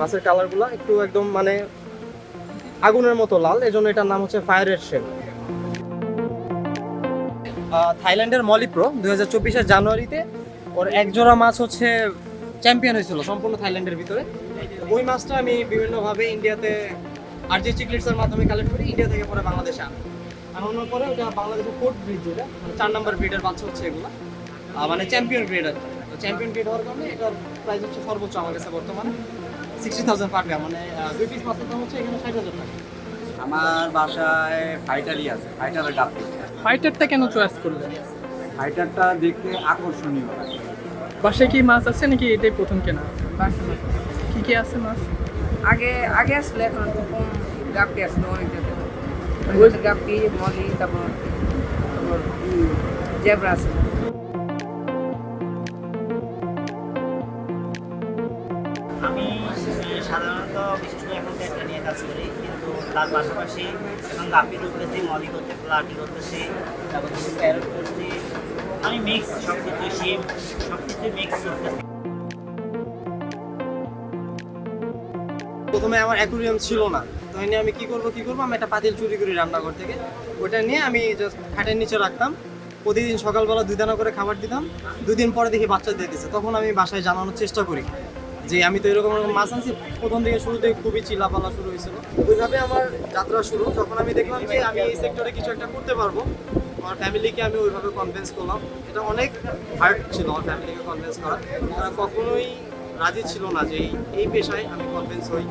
মাছের কালারগুলো একটু একদম মানে আগুনের মতো লাল, এজন্য এটার নাম হচ্ছে ফায়ারের শেপ থাইল্যান্ডের মলিপ্রো দুই হাজার চব্বিশের জানুয়ারিতে ওর এক জোড়া মাছ হচ্ছে চ্যাম্পিয়ন হয়েছিল সম্পূর্ণ থাইল্যান্ডের ভিতরে। ওই মাছটা আমি বিভিন্নভাবে ইন্ডিয়াতে আর যে চিকলেটসের মাধ্যমে কালেক্ট করি, ইন্ডিয়া থেকে পরে বাংলাদেশে আনি। আনানোর পরে ওটা বাংলাদেশের ফোর্থ ব্রিড যেটা মানে চার নম্বর ব্রিডের বাচ্চা হচ্ছে এগুলো। মানে চ্যাম্পিয়ন ব্রিড আর চ্যাম্পিয়ন গ্রেড হওয়ার কারণে এটার প্রাইস হচ্ছে সর্বোচ্চ আমার কাছে বর্তমানে। সিক্সটি থাউজেন্ড পার গ্রাম মানে দুই পিস মাছের দাম হচ্ছে এখানে ষাট হাজার টাকা। আমার বাসায় ফাইটারই আছে ফাইটারের গাপ্পি। ফাইটারটা কেন চয়েস করলেন? ফাইটারটা দেখতে আকর্ষণীয়। বাসায় কি মাছ আছে নাকি এটাই প্রথম কেনা? কি কি আছে মাছ? আগে আগে আসলে এখন কম গাপ্পি আসলো অনেক জায়গায় গাপ্পি মলি তারপর তারপর জেব্রা আছে। আমি সাধারণত বিশেষ এখন একটা নিয়ে কাজ করি, কিন্তু তার পাশাপাশি এখন গাপি করতেছি, মলি করতে প্লাটি করতেছি, তারপর কিছু প্যারট করছি। আমি মিক্স সব কিছু শিম সব কিছু মিক্স করতেছি। প্রথমে আমার অ্যাকুরিয়াম ছিল না, তো নিয়ে আমি কি করব কি করব? আমি একটা পাতিল চুরি করি রান্নাঘর থেকে। ওটা নিয়ে আমি জাস্ট খাটের নিচে রাখতাম। প্রতিদিন সকালবেলা দুই দানা করে খাবার দিতাম। দুদিন পরে দেখি বাচ্চা দিয়ে দিচ্ছে তখন আমি বাসায় জানানোর চেষ্টা করি। যে আমি তো এরকম এরকম মাছ আনছি। প্রথম থেকে শুরু থেকে খুবই চিল্লাপালা শুরু হয়েছিল। ওইভাবে আমার যাত্রা শুরু। তখন আমি দেখলাম যে আমি এই সেক্টরে কিছু একটা করতে পারব। আমার ফ্যামিলিকে আমি ওইভাবে কনভিন্স করলাম। এটা অনেক হার্ড ছিল আমার ফ্যামিলিকে কনভিন্স করা। কখনোই রাজি ছিল না যে এই পেশায় আমি কনভিন্স হই।